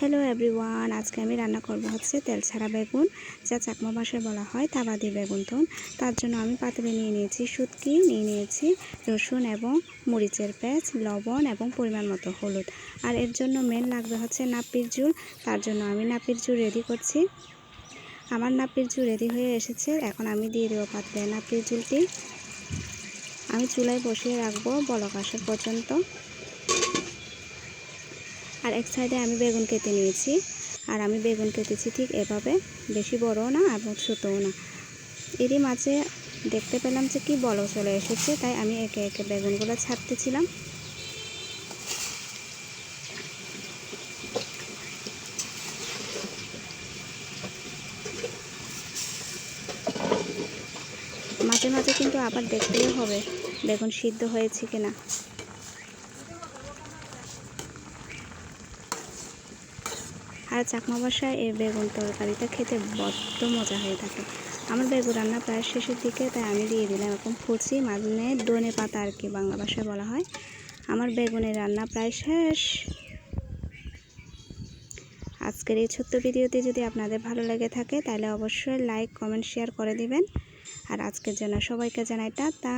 Hello everyone আজকে আমি রান্না করব হচ্ছে তেল ছাড়া বেগুন, যা চাকমা ভাষায় বলা হয় তাবাদি বেগুন তো তার জন্য আমি পাতলে নিয়ে নিয়েছি শুটকি, নিয়ে নিয়েছি রসুন এবং মরিচের পেঁচ লবণ এবং পরিমাণ মতো হলুদ। আর এর জন্য মেন লাগবে হচ্ছে নাপির ঝুল, তার জন্য আমি নাপির ঝুল রেডি করছি। আমার নাপির ঝুল রেডি হয়ে এসেছে, এখন আমি দিয়ে দেবো পাতলে নাপির জুলটি আমি চুলায় বসিয়ে রাখব বলক আসার পর্যন্ত। আর এক সাইডে আমি বেগুন কেটে নিয়েছি। আর আমি বেগুন কেটেছি ঠিক এভাবে। বেশি বড়ও না এবং ছোটও না। এরই মাঝে দেখতে পেলাম যে কি বলো চলে এসেছে, তাই আমি একে একে বেগুনগুলো ছাড়তেছিলাম। মাঝে মাঝে কিন্তু আবার দেখতেই হবে বেগুন সিদ্ধ হয়েছে কিনা। আর চাকমা বাসায় এই বেগুন তরকারিটা খেতে বড্ড মজা হয়ে থাকে। আমার বেগুন রান্না প্রায় শেষের দিকে, তাই আমি দিয়ে দিলাম এরকম ফুচি মানে দনে পাতা আর কি বাংলা ভাষায় বলা হয়। আমার বেগুনের রান্না প্রায় শেষ। আজকের এই ছোট্ট ভিডিওটি যদি আপনাদের ভালো লেগে থাকে, তাহলে অবশ্যই লাইক, কমেন্ট, শেয়ার করে দিবেন। আর আজকের জন্য সবাইকে জানাই টাটা।